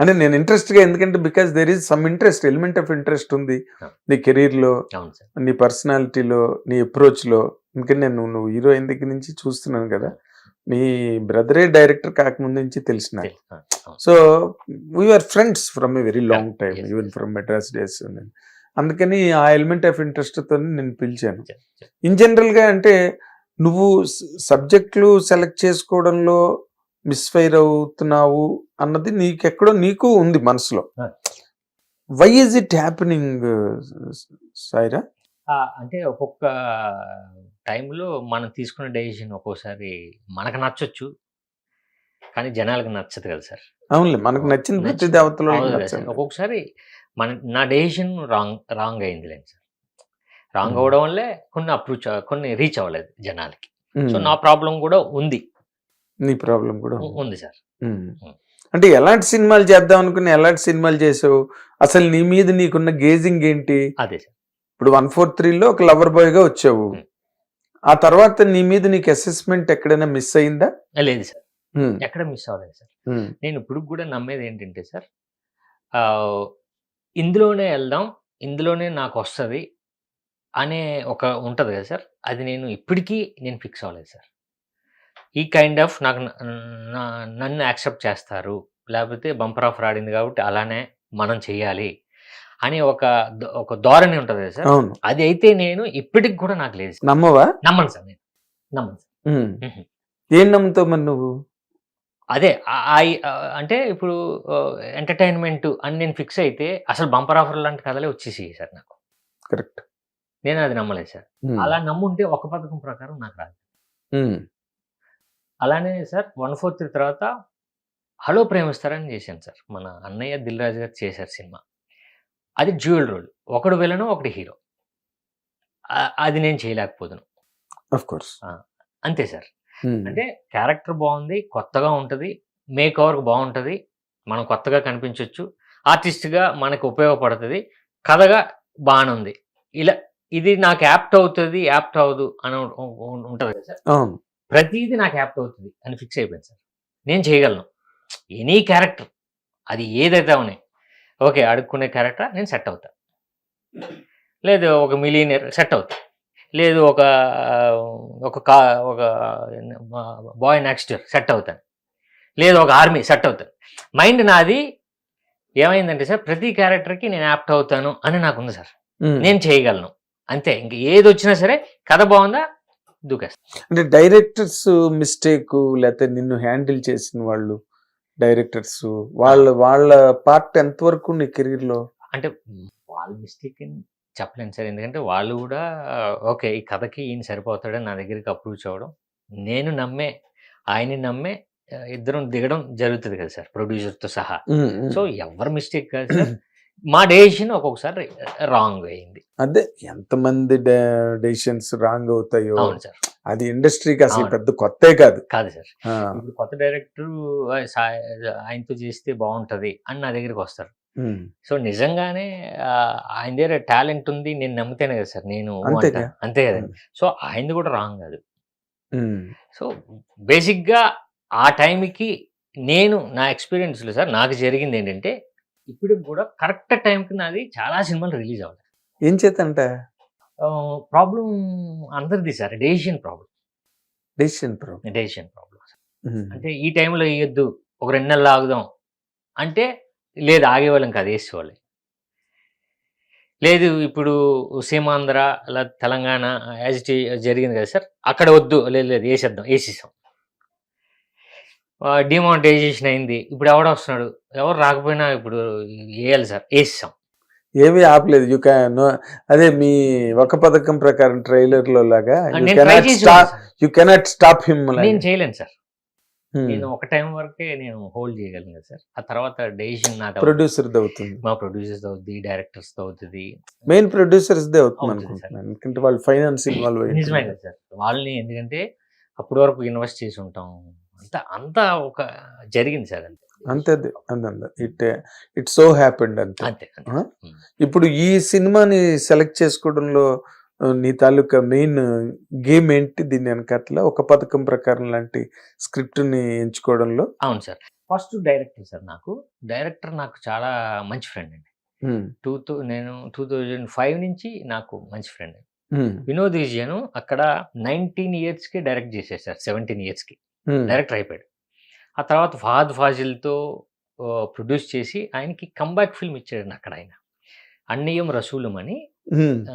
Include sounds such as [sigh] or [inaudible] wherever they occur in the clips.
అంటే నేను ఇంట్రెస్ట్గా ఎందుకంటే because there is some interest element of interest ఉంది. నీ కెరీర్లో అవును సార్ నీ పర్సనాలిటీలో నీ అప్రోచ్లో ఎందుకంటే నేను నువ్వు హీరో అయిన దగ్గర నుంచి చూస్తున్నాను కదా నీ బ్రదరే డైరెక్టర్ కాకముందు నుంచి తెలిసిన. So we are friends from a very long time even. From Madras days అందుకని ఆ ఎలిమెంట్ ఆఫ్ ఇంట్రెస్ట్తో నేను పిలిచాను. ఇన్ జనరల్గా అంటే నువ్వు సబ్జెక్టులు సెలెక్ట్ చేసుకోవడంలో మిస్ఫైర్ అవుతున్నావు అన్నది నీకెక్కడో నీకు ఉంది మనసులో. వై ఇస్ ఇట్ హ్యాపెనింగ్ సాయిరా అంటే ఒక్కొక్క టైంలో మనం తీసుకున్న డెసిషన్ ఒక్కోసారి మనకు నచ్చొచ్చు కానీ జనాలకు నచ్చదు కదా సార్ అవునులే మనకు నచ్చిన ప్రతి నచ్చింది. దేవతలో. ఒక్కొక్కసారి మన నా డెసిషన్ రాంగ్ రాంగ్ అయింది లేండి సార్ రాంగ్ Hmm. అవడం వల్లే కొన్ని అప్రోచ్ కొన్ని రీచ్ అవ్వలేదు జనాలకి సో Hmm. నా ప్రాబ్లం కూడా ఉంది నీ ప్రాబ్లం కూడా ఉంది. సార్. అంటే ఎలాంటి సినిమాలు చేద్దాం అనుకుని ఎలాంటి సినిమాలు చేసావు? అసలు నీ మీద నీకున్న గేజింగ్ ఏంటి? అదే సార్. ఇప్పుడు వన్ ఫోర్ త్రీలో ఒక లవర్ బాయ్గా వచ్చావు. ఆ తర్వాత నీ మీద నీకు అసెస్మెంట్ ఎక్కడైనా మిస్ అయిందా? లేదు సార్. ఎక్కడ మిస్ అవ్వలేదు సార్. నేను ఇప్పుడు కూడా నమ్మేది ఏంటంటే సార్ ఇందులోనే వెళ్దాం ఇందులోనే నాకు వస్తుంది అనే ఒక ఉంటుంది కదా సార్. అది నేను ఇప్పటికీ నేను ఫిక్స్ అవ్వలేదు సార్. ఈ కైండ్ ఆఫ్ నాకు నన్ను యాక్సెప్ట్ చేస్తారు. లేకపోతే బంపర్ ఆఫర్ ఆడింది కాబట్టి అలానే మనం చెయ్యాలి అని ఒక ఒక ధోరణి ఉంటుంది సార్. అది అయితే నేను ఇప్పటికి కూడా నాకు లేదు. నమ్మవా? నమ్మను సార్ నేను. నమ్మను సార్. ఏం నమ్ముతావు మరి నువ్వు? అదే అంటే ఇప్పుడు ఎంటర్టైన్మెంట్ అని నేను ఫిక్స్ అయితే అసలు బంపర్ ఆఫర్ లాంటి కథలే వచ్చేసి సార్ నాకు. కరెక్ట్. నేను అది నమ్మలేదు సార్. అలా నమ్ముంటే ఒక పథకం ప్రకారం నాకు రాదు. అలానే సార్ వన్ ఫోర్ త్రీ తర్వాత హలో ప్రేమిస్తారని చేశాను సార్. మన అన్నయ్య దిల్ రాజు గారు చేశారు సినిమా. అది డ్యూయల్ రోల్. ఒకడు విలను ఒకటి హీరో. అది నేను చేయలేకపోదును. కోర్స్ అంతే సార్. అంటే క్యారెక్టర్ బాగుంది కొత్తగా ఉంటుంది మేక్ ఓవర్ బాగుంటుంది మనం కొత్తగా కనిపించవచ్చు ఆర్టిస్ట్గా మనకు ఉపయోగపడుతుంది కథగా బాగానే ఉంది ఇలా ఇది నాకు యాప్ట్ అవుతుంది యాప్ట్ అవ్వదు అని ఉంటుంది కదా సార్. ప్రతిదీ నాకు యాప్ట్ అవుతుంది అని ఫిక్స్ అయిపోయింది సార్. నేను చేయగలను. ఎనీ క్యారెక్టర్ అది ఏదైతే ఉన్నాయి. ఓకే అడుక్కునే క్యారెక్టర్ నేను సెట్ అవుతా. లేదు ఒక మిలియనర్ సెట్ అవుతా. లేదు ఒక ఒక కా ఒక బాయ్ నెక్స్ట్ సెట్ అవుతాను లేదు ఒక ఆర్మీ సెట్ అవుతాను మైండ్ నాది ఏమైందంటే సార్ ప్రతి క్యారెక్టర్కి నేను యాప్ట్ అవుతాను అని నాకు ఉంది సార్. నేను చేయగలను. అంతే. ఇంక ఏది వచ్చినా సరే కథ బాగుందా? అంటే డైరెక్టర్స్ మిస్టేక్ లేకపోతే నిన్ను హ్యాండిల్ చేసిన వాళ్ళు డైరెక్టర్స్ వాళ్ళ వాళ్ళ పార్ట్ ఎంతవరకు నీ కెరీర్లో అంటే వాళ్ళ మిస్టేక్ చెప్పలేను సార్. ఎందుకంటే వాళ్ళు కూడా ఓకే ఈ కథకి ఈయన సరిపోతాడని నా దగ్గరికి అప్రూవ్ అవ్వడం నేను నమ్మే ఆయన్ని నమ్మే ఇద్దరం దిగడం జరుగుతుంది కదా సార్ ప్రొడ్యూసర్తో సహా. సో ఎవరు మిస్టేక్ కాదు సార్ [clears throat] మా డెసిషన్ ఒక్కొక్కసారి రాంగ్ అయింది. అదే ఎంతమంది డెసిషన్స్ రాంగ్ అవుతాయో అవును సార్. అది ఇండస్ట్రీకి అసలు. పెద్ద కొత్తే కాదు. కాదు సార్. ఇప్పుడు కొత్త డైరెక్టర్ ఆయనతో చేస్తే బాగుంటది అని నా దగ్గరికి వస్తారు. సో నిజంగానే ఆయన దగ్గర టాలెంట్ ఉంది నేను నమ్మితేనే కదా సార్ నేను. అంతే కదండి సో ఆయనది కూడా రాంగ్ కాదు. సో బేసిక్గా ఆ టైంకి నేను నా ఎక్స్పీరియన్స్లో సార్ నాకు జరిగింది ఏంటంటే ఇప్పుడు కూడా కరెక్ట్ టైంకి నాది చాలా సినిమాలు రిలీజ్ అవ్వాలి ఏం చేతంట ప్రాబ్లం అందరిది sir decision problem decision problem decision problem అంటే ఈ టైంలో వేయొద్దు ఒక రెండు నెలలు ఆగుదాం. అంటే లేదు ఆగేవాళ్ళం కాదు వేసేవాళ్ళం లేదు ఇప్పుడు సీమాంధ్ర అలా తెలంగాణ యాజ్ జరిగింది కదా సార్ అక్కడ వద్దు లేదు లేదు వేసేద్దాం వేసేసాం డిమానిటైజేషన్ అయింది. ఇప్పుడు ఎవడు వస్తున్నాడు? ఎవరు రాకపోయినా ఇప్పుడు వేయాలి సార్. వేసేసాం ఏమీ ఆపలేదు. యు క్యాన్ అదే మీ ఒక పథకం ప్రకారం ట్రైలర్లో లాగా యు కెనాట్ స్టాప్ హిమ్ నేను చేయలేను సార్. Hmm. నేను ఒక టైం వరకే నేను హోల్డ్ చేయగలను సార్. ఆ తర్వాత డెసిషన్ నాకు. ప్రొడ్యూసర్ అవుతుంది. మా ప్రొడ్యూసర్స్ అవుతుంది డైరెక్టర్స్ అవుతుంది మెయిన్ ప్రొడ్యూసర్స్ దే అవుతుంది అనుకుంటున్నాను. ఎందుకంటే వాళ్ళు ఫైనాన్స్ ఇన్వాల్వ్ నిజమే సార్. వాళ్ళని ఎందుకంటే అప్పటి వరకు ఇన్వెస్ట్ చేసి ఉంటాం. అంతా అంతా ఒక జరిగింది సార్ అంతే. అంతే అంతే ఇట్ ఇట్ సో హ్యాపెండ్ అంతే. అంతే? ఇప్పుడు ఈ సినిమాని సెలెక్ట్ చేసుకోవడంలో నీ తాలూకా మెయిన్ గేమ్ ఏంటి దీని వెనకట్ల ఒక పథకం ప్రకారం లాంటి స్క్రిప్ట్ని ఎంచుకోవడంలో? అవును సార్. ఫస్ట్ డైరెక్టర్ సార్ నాకు. డైరెక్టర్ నాకు చాలా మంచి ఫ్రెండ్ అండి. టూ థౌ నేను టూ థౌజండ్ ఫైవ్ నుంచి నాకు మంచి ఫ్రెండ్. వినోద్ విజయన్ అక్కడ నైన్టీన్ ఇయర్స్కి డైరెక్ట్ చేసేసారు సెవెంటీన్ ఇయర్స్కి. డైరెక్టర్ అయిపోయాడు. ఆ తర్వాత ఫహాద్ ఫాజిల్తో ప్రొడ్యూస్ చేసి ఆయనకి కంబ్యాక్ ఫిల్మ్ ఇచ్చాడు అక్కడ ఆయన. అన్నయ్యం రసూలం అని.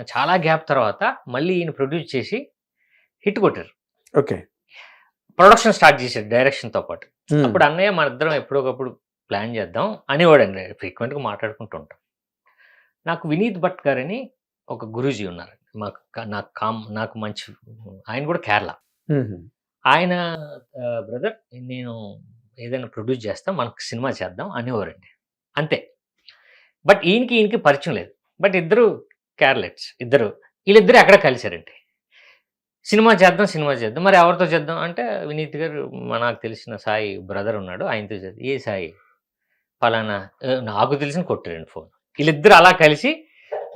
చాలా గ్యాప్ తర్వాత మళ్ళీ ఈయన ప్రొడ్యూస్ చేసి హిట్ కొట్టారు. ఓకే. ప్రొడక్షన్ స్టార్ట్ చేశాడు డైరెక్షన్తో పాటు. అప్పుడు అన్నయ్య మన ఇద్దరం ఎప్పుడొకప్పుడు ప్లాన్ చేద్దాం అనేవాడండి ఫ్రీక్వెంట్గా మాట్లాడుకుంటూ ఉంటాం. నాకు వినీత్ భట్ గారని ఒక గురూజీ ఉన్నారు. మాకు నాకు కామ్ నాకు మంచి ఆయన కూడా కేరళ. ఆయన బ్రదర్ నేను ఏదైనా ప్రొడ్యూస్ చేస్తాం మనకు సినిమా చేద్దాం అనేవారండి. అంతే. బట్ ఈయనకి ఈయనకి పరిచయం లేదు. బట్ ఇద్దరు క్యారలెట్స్ ఇద్దరు వీళ్ళిద్దరు ఎక్కడ కలిశారండి సినిమా చేద్దాం సినిమా చేద్దాం మరి ఎవరితో చేద్దాం అంటే వినీత్ గారు నాకు తెలిసిన సాయి బ్రదర్ ఉన్నాడు ఆయనతో చేద్దాం. ఏ సాయి? పలానా? "ఏ, నాకు తెలిసిన కొట్టారండి ఫోన్. వీళ్ళిద్దరు అలా కలిసి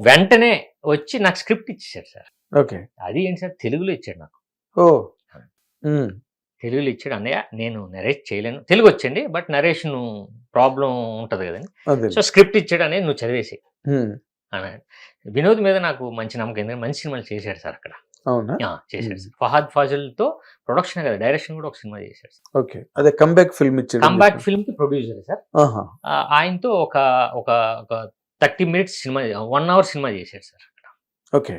వెంటనే వచ్చి నాకు స్క్రిప్ట్ ఇచ్చేసారు సార్. ఓకే. అది ఏంటి సార్? తెలుగులో ఇచ్చాడు నాకు. ఓ! ఉమ్, తెలుగులో ఇచ్చాడు. అన్నయ్య నేను నరేట్ చేయలేను. తెలుగు వచ్చండి బట్ నరేషన్ ప్రాబ్లం ఉంటుంది కదండి. సో స్క్రిప్ట్ ఇచ్చాడు అనేది నువ్వు చదివేసి ఉమ్, అన్నాడు. వినోద్ మీద నాకు మంచి నమ్మకం ఎందుకంటే మంచి సినిమాలు చేశాడు సార్ అక్కడ. అవునా? ఆ, చేశాడు. సార్. ఫహాద్ ఫాజిల్తో ప్రొడక్షన్ కదా డైరెక్షన్ కూడా ఒక సినిమా చేశాడు సార్. ఓకే. అదే కంబ్యాక్ ఫిల్మ్ ఇచ్చాడు కంబ్యాక్ ఫిల్మ్కి ప్రొడ్యూసర్ సార్. ఆహా, ఆ, ఆయనతో ఒక ఒక ఒక thirty minutes cinema one hour cinema చేశాడు సార్ అక్కడ. ఓకే.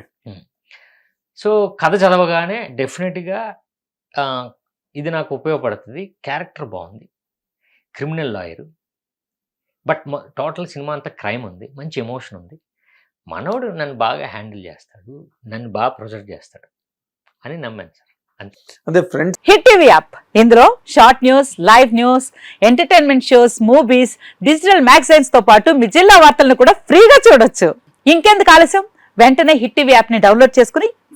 సో కథ చదవగానే డెఫినెట్గా ఆ, ఇది నాకు ఉపయోగపడుతుంది. క్యారెక్టర్ బాగుంది. Criminal lawyer. But total cinema అంతా క్రైమ్ ఉంది. మంచి ఎమోషన్ ఉంది. మనోడు నన్ను బాగా హ్యాండిల్ చేస్తాడు. నన్ను బాగా ప్రొజెక్ట్ చేస్తాడు అని నమ్మాను సార్. అదే ఫ్రెండ్స్ హిట్ టీవీ యాప్. ఇందులో short news live news entertainment shows movies digital మ్యాగజైన్స్తో పాటు మీ జిల్లా వార్తలను కూడా ఫ్రీగా చూడొచ్చు. ఇంకెందుకు ఆలస్యం? వెంటనే హిట్ టీవీ యాప్ని డౌన్లోడ్ చేసుకుని